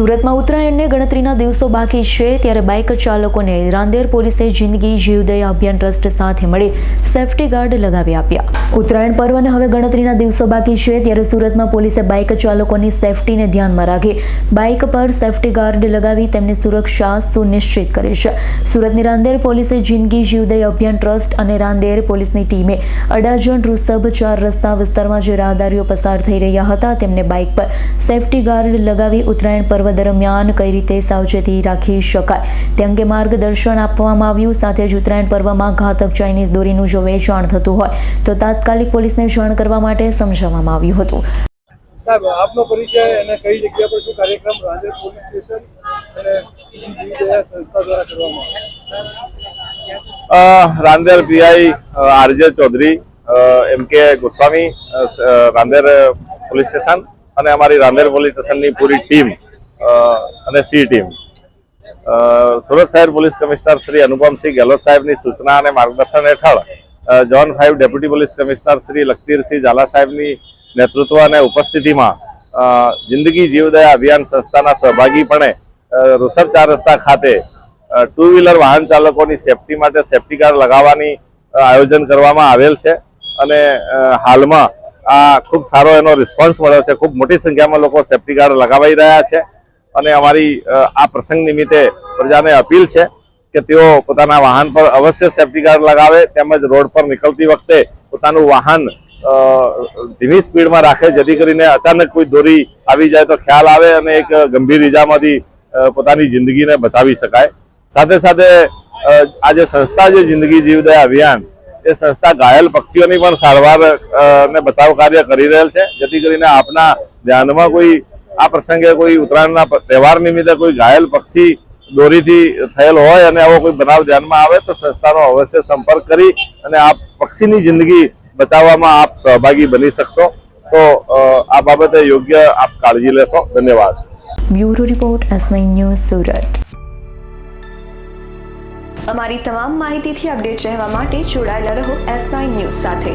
સુરતમાં ઉત્તરાયણને ગણતરીના દિવસો બાકી છે, ત્યારે બાઇક ચાલકોને રાંદેર પોલીસે જિંદગી જીવદયા અભિયાન ટ્રસ્ટ સાથે મળી સેફટી ગાર્ડ લગાવી આપ્યા. ઉત્તરાયણ પર્વને હવે ગણતરીના દિવસો બાકી છે, ત્યારે સુરતમાં પોલીસે બાઇક ચાલકોની સેફટીને ધ્યાનમાં રાખી બાઇક પર સેફટી ગાર્ડ લગાવી તેમની સુરક્ષા સુનિશ્ચિત કરી છે. સુરતની રાંદેર પોલીસે જિંદગી જીવદય અભિયાન ટ્રસ્ટ અને રાંદેર પોલીસની ટીમે અડાજણ ઋષભ ચાર રસ્તા વિસ્તારમાં જે રાહદારીઓ પસાર થઈ રહ્યા હતા, તેમને બાઇક પર સેફટી ગાર્ડ લગાવી ઉત્તરાયણ પર્વ દરમિયાન કઈ રીતે સાવચેતી રાખી શકાય? તે અંગે માર્ગદર્શન આપવામાં આવ્યું. સાથે જ ઉત્તરાયણ પર્વમાં ઘાતક ચાઇનીઝ દોરીનું જો વેચાણ થતું હોય. તો તાત્કાલિક પોલીસને જાણ કરવા માટે સમજાવવામાં આવ્યું હતું. સાહેબ આપનો પરિચય અને કઈ જગ્યા પર શું કાર્યક્રમ રાંદેર પોલીસ સ્ટેશન અને સંસ્થા દ્વારા કરવામાં Rander PI RJ Chaudhary M K Goswami Rander police station અને અમારી રાંદેર પોલીસ સ્ટેશનની પૂરી ટીમ અને સી ટીમ. સુરત શહેર પોલીસ કમિશનર શ્રી અનુપમસિંહ ગેહલોત સાહેબની સૂચના અને માર્ગદર્શન હેઠળ zone five deputy police commissioner Shri Lakhtirsinh Jhala સાહેબની નેતૃત્વ અને ઉપસ્થિતિમાં જિંદગી જીવદયા અભિયાન સંસ્થાના સહભાગીપણે રૂસર ચાર રસ્તા ખાતે ટુ વ્હીલર વાહન ચાલકોની સેફટી માટે સેફટી કાર્ડ લગાવવાની આયોજન કરવામાં આવેલ છે. અને હાલમાં આ ખૂબ સારો એનો રિસ્પોન્સ મળ્યો છે. ખૂબ મોટી સંખ્યામાં લોકો સેફટી કાર્ડ લગાવાઈ રહ્યા છે. અને અમારી આ પ્રસંગ નિમિત્તે પ્રજાને અપીલ છે કે તેઓ પોતાના વાહન પર અવશ્ય સેફટી ગાર્ડ લગાવે તેમજ રોડ પર નીકળતી વખતે પોતાનું વાહન ધીમી સ્પીડમાં રાખે, જેથી કરીને અચાનક કોઈ દોરી આવી જાય તો ખ્યાલ આવે અને એક ગંભીર ઈજામાંથી પોતાની જિંદગીને બચાવી શકાય. સાથે સાથે આ જે સંસ્થા જે જિંદગી જીવદયા અભિયાન, એ સંસ્થા ઘાયલ પક્ષીઓની પણ સારવાર ને બચાવ કાર્ય કરી રહેલ છે, જેથી કરીને આપના ધ્યાનમાં કોઈ આ પ્રસંગે કોઈ ઉત્તરાયણના તહેવાર નિમિત્તે કોઈ ઘાયલ પક્ષી દોરીથી થયેલ હોય અને આવો કોઈ બનાવ ધ્યાનમાં આવે તો સંસ્થાનો અવશ્ય સંપર્ક કરી અને આ પક્ષીની જિંદગી બચાવવામાં આપ સહભાગી બની શકશો. તો આ બાબતે યોગ્ય આપ કાળજી લેશો. ધન્યવાદ. Bureau report S news Surat. અમારી તમામ માહિતીથી અપડેટ રહેવા માટે જોડાયેલા રહો એસ ન્યૂઝ સાથે.